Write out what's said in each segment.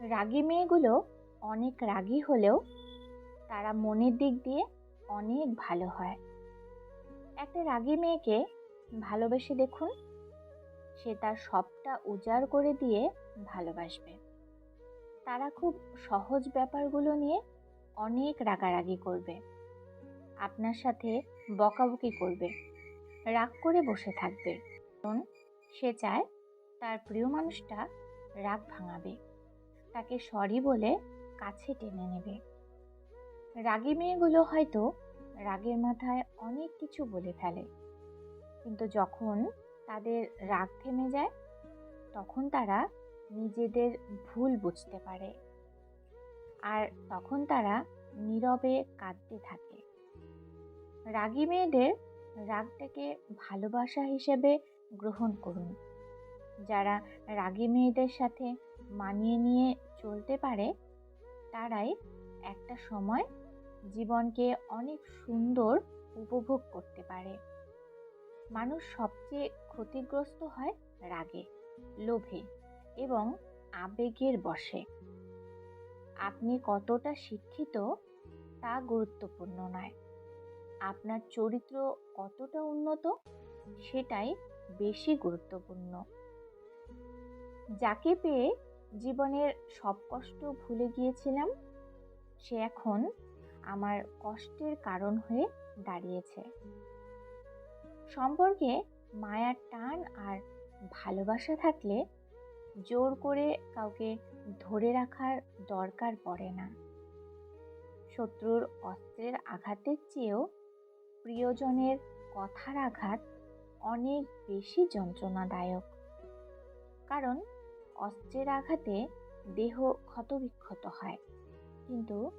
রাগী মেয়েগুলো অনেক রাগী হলেও তারা মনের দিক দিয়ে অনেক ভালো হয়। একটা রাগী মেয়েকে ভালোবেসে দেখুন, সে তার সবটা উজাড় করে দিয়ে ভালোবাসবে। তারা খুব সহজ ব্যাপারগুলো নিয়ে অনেক রাগারাগি করবে। আপনার সাথে বকাবকি করবে, রাগ করে বসে থাকবে। কারণ সে চায় তার প্রিয় মানুষটা রাগ ভাঙাবে। তাকে সরি বলে কাছে টেনে নেবে। রাগী মেয়েগুলো হয়তো রাগের মাথায় অনেক কিছু বলে ফেলে। কিন্তু যখন তাদের রাগ থেমে যায়, তখন তারা নিজেদের ভুল বুঝতে পারে। আর তখন তারা নীরবে কাঁদতে থাকে। রাগী মেয়েদের রাগটাকে ভালোবাসা হিসেবে গ্রহণ করুন। যারা রাগী মেয়েদের সাথে মানিয়ে নিয়ে চলতে পারে, তারাই একটা সময় জীবনকে অনেক সুন্দর উপভোগ করতে পারে। মানুষ সবচেয়ে ক্ষতিগ্রস্ত হয় রাগে, লোভে এবং আবেগের বসে আপনি কতটা শিক্ষিত তা গুরুত্বপূর্ণ নয়। আপনার চরিত্র কতটা উন্নত সেটাই বেশি গুরুত্বপূর্ণ। যাকে পেয়ে জীবনের সব কষ্ট ভুলে গিয়েছিলাম, সে এখন আমার কষ্টের কারণ হয়ে দাঁড়িয়েছে। সম্পর্কে মায়ার টান আর ভালোবাসা থাকলে জোর করে কাউকে ধরে রাখার দরকার পড়ে না। শত্রুর অস্ত্রের আঘাতের চেয়েও প্রিয়জনের কথার আঘাত অনেক বেশি যন্ত্রণাদায়ক। কারণ অস্ত্রের আঘাতে দেহ ক্ষতবিক্ষত হয়। কিন্তু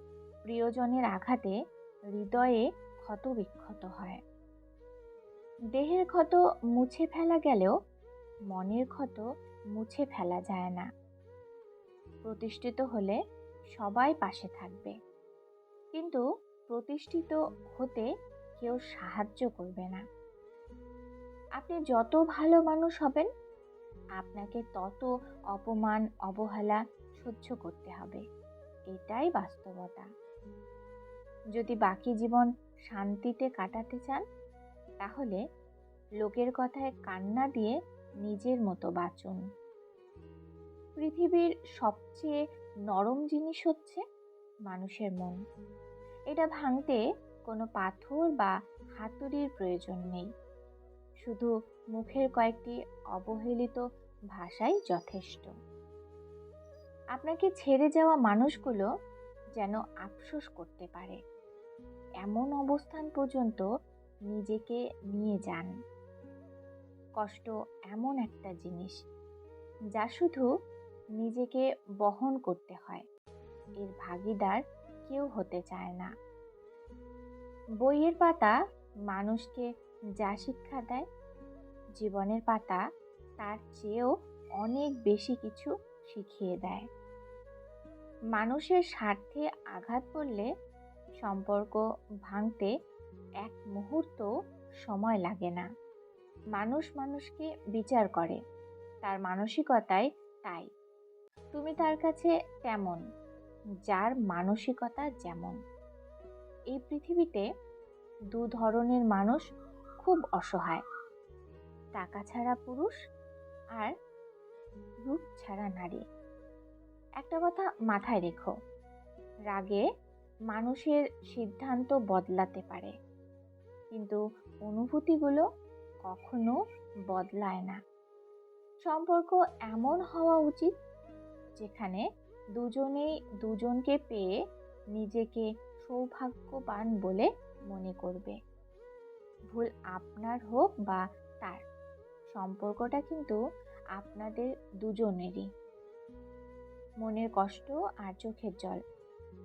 প্রিয়জনের আঘাতে হৃদয়ে ক্ষতবিক্ষত হয়। দেহের ক্ষত মুছে ফেলা গেলেও মনের ক্ষত মুছে ফেলা যায় না। প্রতিষ্ঠিত হলে সবাই পাশে থাকবে। কিন্তু প্রতিষ্ঠিত হতে কেউ সাহায্য করবে না। আপনি যত ভালো মানুষ হবেন আপনাকে তত অপমান, অবহেলা সহ্য করতে হবে। এটাই বাস্তবতা। যদি বাকি জীবন শান্তিতে কাটাতে চান, তাহলে লোকের কথায় কান্না দিয়ে নিজের মতো বাঁচুন। পৃথিবীর সবচেয়ে নরম জিনিস হচ্ছে মানুষের মন। এটা ভাঙতে কোনো পাথর বা হাতুড়ির প্রয়োজন নেই। শুধু মুখের কয়েকটি অবহেলিত ভাষাই যথেষ্ট। আপনাকে ছেড়ে যাওয়া মানুষগুলো যেন আফসোস করতে পারে। এমন অবস্থান পর্যন্ত নিজেকে নিয়ে যান। কষ্ট এমন একটা জিনিস, যা শুধু নিজেকে বহন করতে হয়। এর ভাগিদার কেউ হতে চায় না। বইয়ের পাতা মানুষকে যা শিক্ষা দেয় জীবনের পাতা তার চেয়েও অনেক বেশি কিছু শিখিয়ে দেয়। মানুষের স্বার্থে আঘাত পড়লে সম্পর্ক ভাঙতে এক মুহূর্ত সময় লাগে না। মানুষ মানুষকে বিচার করে, তার মানসিকতায় তাই। তুমি তার কাছে তেমন, যার মানসিকতা যেমন। এই পৃথিবীতে দু ধরনের মানুষ খুব অসহায়। টাকা ছাড়া পুরুষ আর রূপ ছাড়া নারী। একটা কথা মাথায় রেখো, রাগে মানুষের সিদ্ধান্ত বদলাতে পারে, কিন্তু অনুভূতিগুলো কখনো বদলায় না। সম্পর্ক এমন হওয়া উচিত যেখানে দুজনেই দুজনকে পেয়ে নিজেকে সৌভাগ্যবান বলে মনে করবে। ভুল আপনার হোক বা তার সম্পর্কটা কিন্তু আপনাদের দুজনেরই। মনের কষ্ট আর চোখের জল,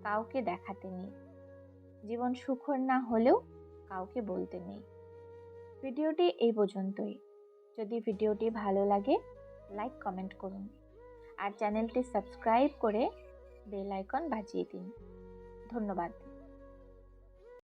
কাউকে দেখাতে নেই। জীবন সুখর না হলেও কাউকে বলতে নেই। ভিডিওটি এই পর্যন্তই। যদি ভিডিওটি ভালো লাগে, লাইক, কমেন্ট করুন। আর চ্যানেলটি সাবস্ক্রাইব করে বেল আইকন বাজিয়ে দিন। ধন্যবাদ।